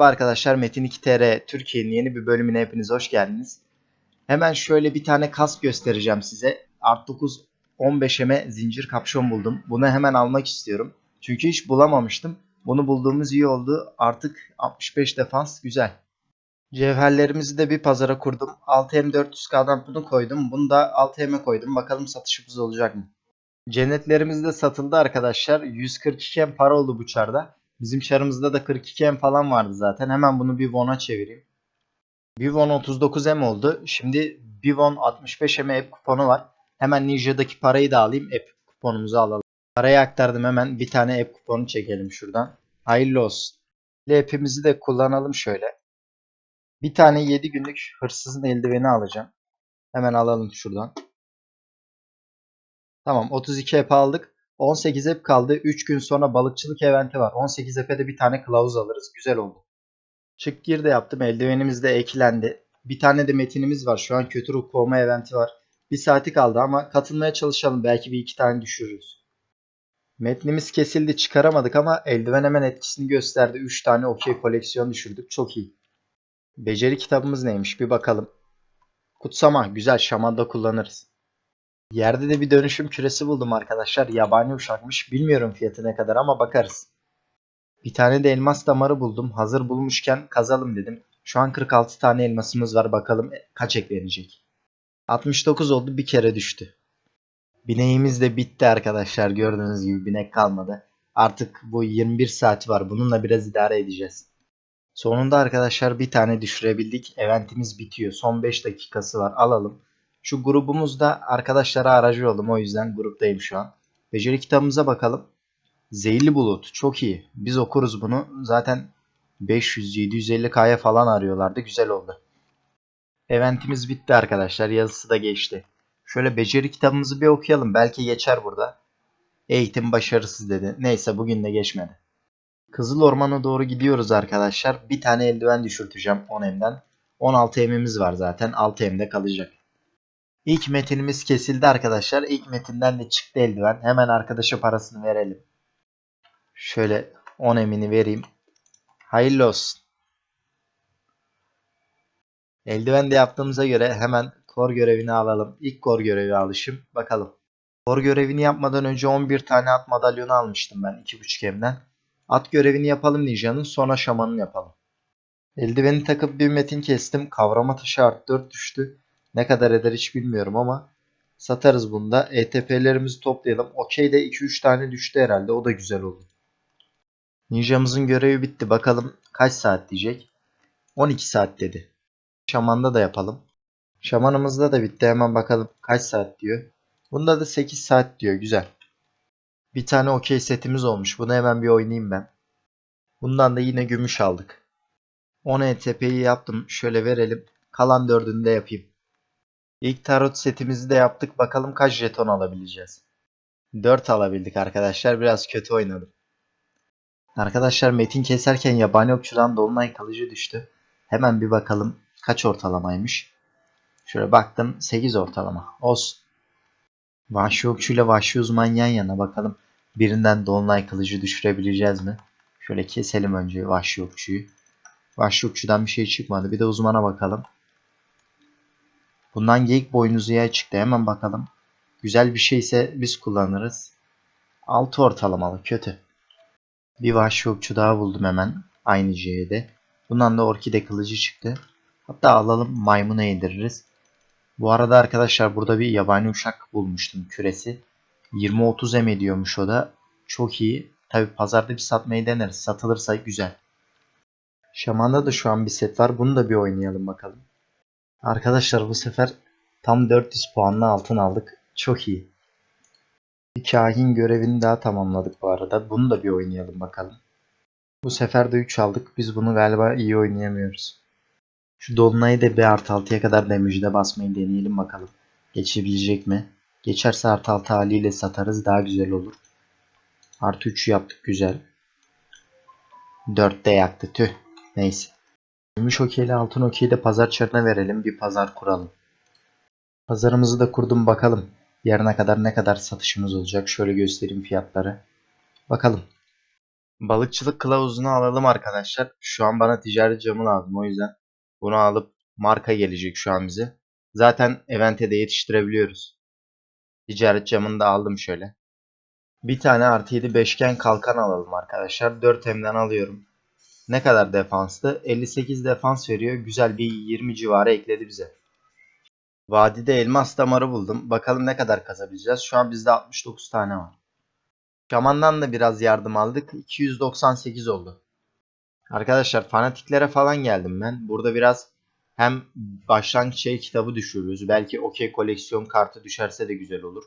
Merhaba arkadaşlar Metin 2 TR Türkiye'nin yeni bir bölümüne hepiniz hoş geldiniz. Hemen şöyle bir tane kask göstereceğim size. Art 9 15'eme zincir kapşon buldum. Bunu hemen almak istiyorum. Çünkü hiç bulamamıştım. Bunu bulduğumuz iyi oldu. Artık 65 defans güzel. Cevherlerimizi de bir pazara kurdum. 6M 400K'dan bunu koydum. Bunu da 6M'e koydum. Bakalım satışımız olacak mı? Cennetlerimiz de satıldı arkadaşlar. 142M para oldu bu çarda. Bizim çarımızda da 42M falan vardı zaten. Hemen bunu bir Won'a çevireyim. Bir Won 39M oldu. Şimdi bir Won 65M app kuponu var. Hemen Ninja'daki parayı da alayım. App kuponumuzu alalım. Parayı aktardım hemen. Bir tane app kuponu çekelim şuradan. Hayırlı olsun. App'imizi de kullanalım şöyle. Bir tane 7 günlük hırsızın eldiveni alacağım. Hemen alalım şuradan. Tamam 32 app aldık. 18 app kaldı. 3 gün sonra balıkçılık eventi var. 18 app'e de bir tane kılavuz alırız. Güzel oldu. Çık gir de yaptım. Eldivenimiz de eklendi. Bir tane de metinimiz var. Şu an kötü ruh kovma eventi var. Bir saati kaldı ama katılmaya çalışalım. Belki bir iki tane düşürürüz. Metnimiz kesildi. Çıkaramadık ama eldiven hemen etkisini gösterdi. 3 tane okey koleksiyon düşürdük. Çok iyi. Beceri kitabımız neymiş bir bakalım. Kutsama. Güzel. Şaman'da kullanırız. Yerde de bir dönüşüm küresi buldum arkadaşlar. Yabani uşakmış. Bilmiyorum fiyatı ne kadar ama bakarız. Bir tane de elmas damarı buldum. Hazır bulmuşken kazalım dedim. Şu an 46 tane elmasımız var. Bakalım kaç eklenecek. 69 oldu. Bir kere düştü. Bineğimiz de bitti arkadaşlar. Gördüğünüz gibi binek kalmadı. Artık bu 21 saat var. Bununla biraz idare edeceğiz. Sonunda arkadaşlar bir tane düşürebildik. Eventimiz bitiyor. Son 5 dakikası var. Alalım. Şu grubumuzda arkadaşlara aracı oldum. O yüzden gruptayım şu an. Beceri kitabımıza bakalım. Zehirli bulut. Çok iyi. Biz okuruz bunu. Zaten 500-750K'ya falan arıyorlardı. Güzel oldu. Eventimiz bitti arkadaşlar. Yazısı da geçti. Şöyle beceri kitabımızı bir okuyalım. Belki geçer burada. Eğitim başarısız dedi. Neyse bugün de geçmedi. Kızıl Orman'a doğru gidiyoruz arkadaşlar. Bir tane eldiven düşürteceğim 10M'den. 16 M'imiz var zaten. 6 M'de kalacak. İlk metinimiz kesildi arkadaşlar. İlk metinden de çıktı eldiven. Hemen arkadaşa parasını verelim. Şöyle 10 emini vereyim. Hayırlı olsun. Eldiven de yaptığımıza göre hemen kor görevini alalım. İlk kor görevi alışım. Bakalım. Kor görevini yapmadan önce 11 tane at madalyonu almıştım ben 2.5 emden. At görevini yapalım Ninja'nın sonra şamanın yapalım. Eldiveni takıp bir metin kestim. Kavrama taşı art 4 düştü. Ne kadar eder hiç bilmiyorum ama satarız bunda. ETP'lerimizi toplayalım. Okey de 2-3 tane düştü herhalde. O da güzel oldu. Ninja'mızın görevi bitti. Bakalım kaç saat diyecek. 12 saat dedi. Şaman'da da yapalım. Şamanımızda da bitti. Hemen bakalım kaç saat diyor. Bunda da 8 saat diyor. Güzel. Bir tane okey setimiz olmuş. Bunu hemen bir oynayayım ben. Bundan da yine gümüş aldık. 10 ETP'yi yaptım. Şöyle verelim. Kalan dördünü de yapayım. İlk tarot setimizi de yaptık. Bakalım kaç jeton alabileceğiz. 4 alabildik arkadaşlar. Biraz kötü oynadım. Arkadaşlar metin keserken yabani okçudan dolunay kalıcı düştü. Hemen bir bakalım kaç ortalamaymış. Şöyle baktım 8 ortalama. Olsun. Vahşi okçuyla vahşi uzman yan yana bakalım. Birinden dolunay kılıcı düşürebileceğiz mi? Şöyle keselim önce vahşi okçuyu. Vahşi okçudan bir şey çıkmadı. Bir de uzmana bakalım. Bundan geyik boynuzu yay çıktı. Hemen bakalım. Güzel bir şeyse biz kullanırız. 6 ortalamalı. Kötü. Bir vahşi okçu daha buldum hemen. Aynı C'de. Bundan da orkide kılıcı çıktı. Hatta alalım maymuna yediririz. Bu arada arkadaşlar burada bir yabani uşak bulmuştum küresi. 20-30 em ediyormuş o da. Çok iyi. Tabi pazarda bir satmayı deneriz. Satılırsa güzel. Şaman'da da şu an bir set var. Bunu da bir oynayalım bakalım. Arkadaşlar bu sefer tam 400 puanla altın aldık. Çok iyi. Bir kahin görevini daha tamamladık bu arada. Bunu da bir oynayalım bakalım. Bu sefer de 3 aldık. Biz bunu galiba iyi oynayamıyoruz. Şu dolunayı da bir artı 6'ya kadar damage'de basmayı deneyelim bakalım. Geçebilecek mi? Geçerse artı 6 haliyle satarız. Daha güzel olur. Artı 3'ü yaptık. Güzel. 4'te yaktı. Tüh. Neyse. Gümüş okey ile altın okeyi de pazar çarına verelim. Bir pazar kuralım. Pazarımızı da kurdum bakalım. Yarına kadar ne kadar satışımız olacak. Şöyle göstereyim fiyatları. Bakalım. Balıkçılık kılavuzunu alalım arkadaşlar. Şu an bana ticaret camı lazım. O yüzden bunu alıp marka gelecek şu an bize. Zaten evente de yetiştirebiliyoruz. Ticaret camını da aldım şöyle. Bir tane artı 7 beşgen kalkan alalım arkadaşlar. 4 hemden alıyorum. Ne kadar defanstı? 58 defans veriyor. Güzel bir 20 civarı ekledi bize. Vadide elmas damarı buldum. Bakalım ne kadar kazabileceğiz. Şu an bizde 69 tane var. Şaman'dan da biraz yardım aldık. 298 oldu. Arkadaşlar fanatiklere falan geldim ben. Burada biraz hem başlangıç şey kitabı düşürürüz. Belki okey koleksiyon kartı düşerse de güzel olur.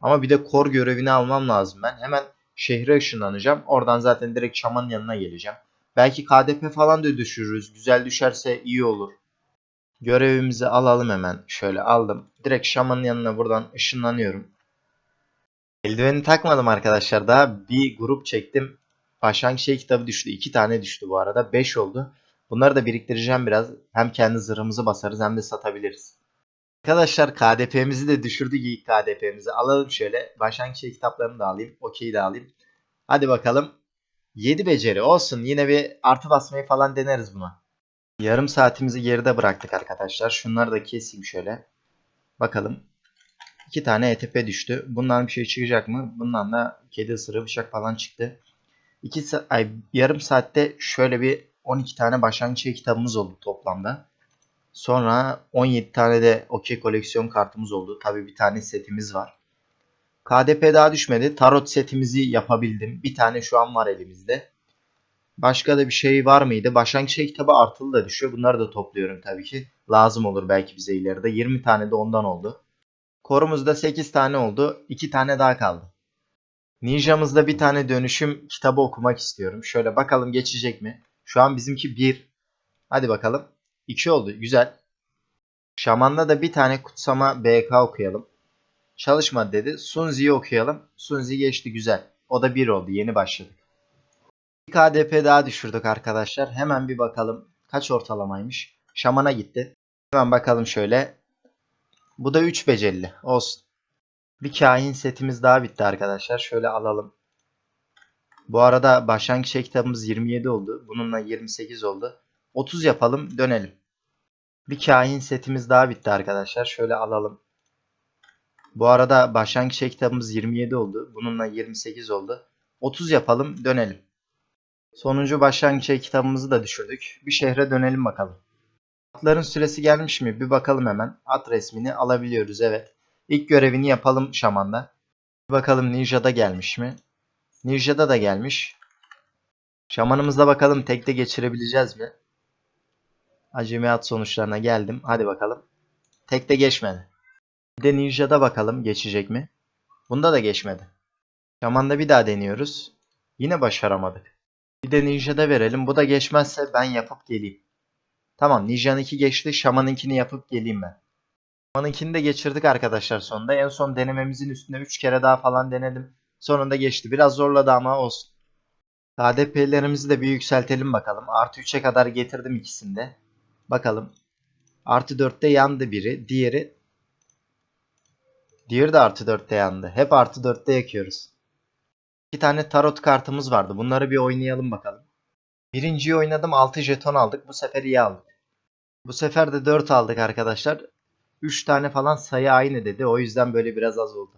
Ama bir de kor görevini almam lazım ben. Hemen şehre ışınlanacağım. Oradan zaten direkt şamanın yanına geleceğim. Belki KDP falan da düşürürüz. Güzel düşerse iyi olur. Görevimizi alalım hemen. Şöyle aldım. Direkt şamanın yanına buradan ışınlanıyorum. Eldiveni takmadım arkadaşlar daha. Bir grup çektim. Başlangıç şey kitabı düştü. İki tane düştü bu arada. 5 oldu. Bunları da biriktireceğim biraz. Hem kendi zırhımızı basarız hem de satabiliriz. Arkadaşlar KDP'mizi de düşürdük ilk KDP'mizi. Alalım şöyle. Başlangıç şey kitaplarını da alayım. Okey'i de alayım. Hadi bakalım. 7 beceri olsun. Yine bir artı basmayı falan deneriz buna. Yarım saatimizi geride bıraktık arkadaşlar. Şunları da keseyim şöyle. Bakalım. İki tane ETP düştü. Bundan bir şey çıkacak mı? Bundan da kedi ısırığı bıçak falan çıktı. İki sa- ay, yarım saatte şöyle bir 12 tane başlangıç şey kitabımız oldu toplamda. Sonra 17 tane de okey koleksiyon kartımız oldu. Tabi bir tane setimiz var. KDP daha düşmedi. Tarot setimizi yapabildim. Bir tane şu an var elimizde. Başka da bir şey var mıydı? Başlangıç şey kitabı artılı da düşüyor. Bunları da topluyorum tabii ki. Lazım olur belki bize ileride. 20 tane de ondan oldu. Korumuzda 8 tane oldu. 2 tane daha kaldı. Ninja'mızda bir tane dönüşüm kitabı okumak istiyorum. Şöyle bakalım geçecek mi? Şu an bizimki 1. Hadi bakalım. 2 oldu. Güzel. Şaman'da da bir tane kutsama BK okuyalım. Çalışmadı dedi. Sunzi'yi okuyalım. Sunzi geçti güzel. O da 1 oldu. Yeni başladık. Bir KDP daha düşürdük arkadaşlar. Hemen bir bakalım. Kaç ortalamaymış? Şaman'a gitti. Hemen bakalım şöyle. Bu da 3 becerili. Olsun. Bir kahin setimiz daha bitti arkadaşlar. Şöyle alalım. Bu arada başlangıç şey kitabımız 27 oldu. Bununla 28 oldu. 30 yapalım dönelim. Bir kahin setimiz daha bitti arkadaşlar. Şöyle alalım. Bu arada başlangıç kitabımız 27 oldu. Bununla 28 oldu. 30 yapalım dönelim. Sonuncu başlangıç kitabımızı da düşürdük. Bir şehre dönelim bakalım. Atların süresi gelmiş mi? Bir bakalım hemen. At resmini alabiliyoruz evet. İlk görevini yapalım şamanda. Bir bakalım Ninja'da gelmiş mi? Ninja'da da gelmiş. Şamanımızda bakalım tekte geçirebileceğiz mi? Acemi at sonuçlarına geldim. Hadi bakalım. Tekte geçmedi. Bir de Ninja'da bakalım geçecek mi? Bunda da geçmedi. Şaman'da bir daha deniyoruz. Yine başaramadık. Bir de Ninja'da verelim. Bu da geçmezse ben yapıp geleyim. Tamam Ninja'nınki geçti. Şaman'ınkini yapıp geleyim ben. Şaman'ınkini de geçirdik arkadaşlar sonunda. En son denememizin üstünde 3 kere daha falan denedim. Sonunda geçti. Biraz zorladı ama olsun. KDP'lerimizi de bir yükseltelim bakalım. Artı 3'e kadar getirdim ikisinde. Bakalım. Artı 4'te yandı biri. Diğeri Diğeri de artı 4'te yandı. Hep artı 4'te yakıyoruz. İki tane tarot kartımız vardı. Bunları bir oynayalım bakalım. Birinciyi oynadım 6 jeton aldık. Bu sefer iyi aldık. Bu sefer de 4 aldık arkadaşlar. 3 tane falan sayı aynı dedi. O yüzden böyle biraz az oldu.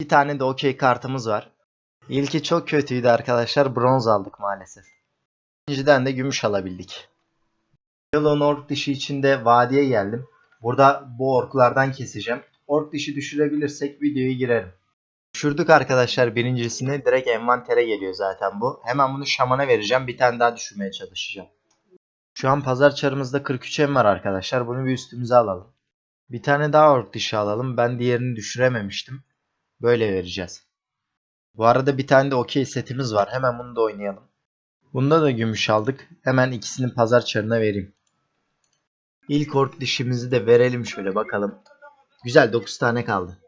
Bir tane de okey kartımız var. İlki çok kötüydü arkadaşlar. Bronz aldık maalesef. İkinciden de gümüş alabildik. Yellow ork dişi içinde vadiye geldim. Burada bu orklardan keseceğim. Ork dişi düşürebilirsek videoya girerim. Düşürdük arkadaşlar birincisini. Direkt envantere geliyor zaten bu. Hemen bunu şamana vereceğim. Bir tane daha düşürmeye çalışacağım. Şu an pazar çarımızda 43 em var arkadaşlar. Bunu bir üstümüze alalım. Bir tane daha ork dişi alalım. Ben diğerini düşürememiştim. Böyle vereceğiz. Bu arada bir tane de okey setimiz var. Hemen bunu da oynayalım. Bunda da gümüş aldık. Hemen ikisini pazar çarına vereyim. İlk ork dişimizi de verelim şöyle bakalım. Güzel 9 tane kaldı.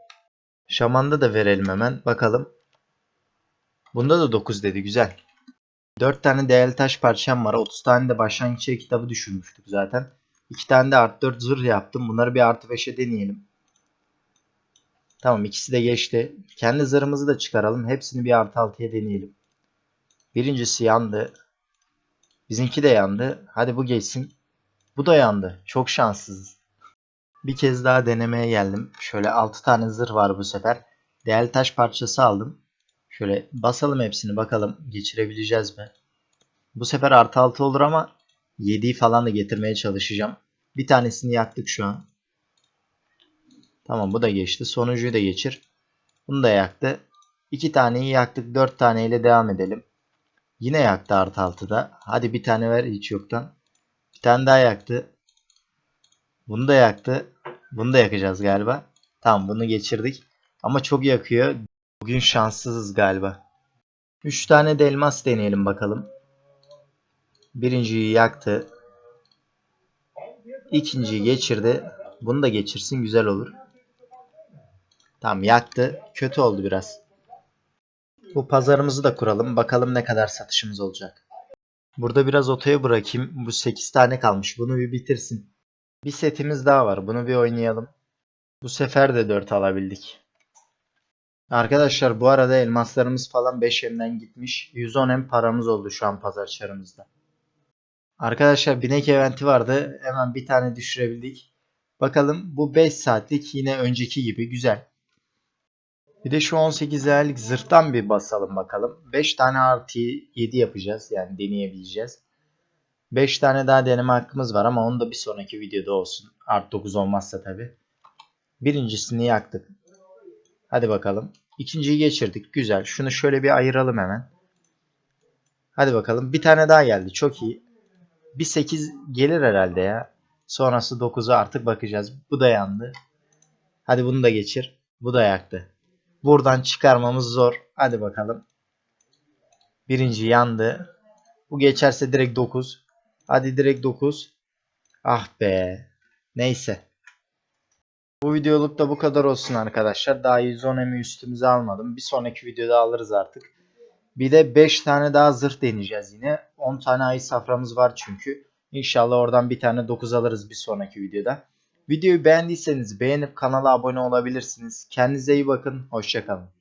Şaman'da da verelim hemen. Bakalım. Bunda da 9 dedi. Güzel. 4 tane değerli taş parçam var. 30 tane de başlangıç şey kitabı düşürmüştük zaten. 2 tane de artı 4 zırh yaptım. Bunları bir artı 5'e deneyelim. Tamam ikisi de geçti. Kendi zırhımızı da çıkaralım. Hepsini bir artı 6'ya deneyelim. Birincisi yandı. Bizimki de yandı. Hadi bu geçsin. Bu da yandı. Çok şanssızız. Bir kez daha denemeye geldim. Şöyle 6 tane zırh var bu sefer. Değerli taş parçası aldım. Şöyle basalım hepsini bakalım geçirebileceğiz mi? Bu sefer artı 6 olur ama 7'yi falan da getirmeye çalışacağım. Bir tanesini yaktık şu an. Tamam bu da geçti. Sonuncuyu da geçir. Bunu da yaktı. 2 taneyi yaktık. 4 taneyle devam edelim. Yine yaktı artı 6'da. Hadi bir tane ver hiç yoktan. Bir tane daha yaktı. Bunu da yaktı. Bunu da yakacağız galiba. Tamam bunu geçirdik. Ama çok yakıyor. Bugün şanssızız galiba. 3 tane de elmas deneyelim bakalım. Birinciyi yaktı. İkinciyi geçirdi. Bunu da geçirsin güzel olur. Tamam yaktı. Kötü oldu biraz. Bu pazarımızı da kuralım. Bakalım ne kadar satışımız olacak. Burada biraz otoya bırakayım. Bu 8 tane kalmış. Bunu bir bitirsin. Bir setimiz daha var. Bunu bir oynayalım. Bu sefer de 4 alabildik. Arkadaşlar bu arada elmaslarımız falan 5 emden gitmiş. 110 em paramız oldu şu an pazar çarımızda. Arkadaşlar binek eventi vardı. Hemen bir tane düşürebildik. Bakalım bu 5 saatlik yine önceki gibi güzel. Bir de şu 18 aylık zırhtan bir basalım bakalım. 5 tane artı 7 yapacağız. Yani deneyebileceğiz. 5 tane daha deneme hakkımız var ama onu da bir sonraki videoda olsun. Art 9 olmazsa tabi. Birincisini yaktık. Hadi bakalım. İkinciyi geçirdik. Güzel. Şunu şöyle bir ayıralım hemen. Hadi bakalım. Bir tane daha geldi. Çok iyi. Bir 8 gelir herhalde ya. Sonrası 9'a artık bakacağız. Bu da yandı. Hadi bunu da geçir. Bu da yaktı. Buradan çıkarmamız zor. Hadi bakalım. Birinci yandı. Bu geçerse direkt 9. Hadi direkt 9. Ah be. Neyse. Bu videoluk da bu kadar olsun arkadaşlar. Daha 110 emi üstümüze almadım. Bir sonraki videoda alırız artık. Bir de 5 tane daha zırh deneyeceğiz yine. 10 tane ay saframız var çünkü. İnşallah oradan bir tane 9 alırız bir sonraki videoda. Videoyu beğendiyseniz beğenip kanala abone olabilirsiniz. Kendinize iyi bakın. Hoşçakalın.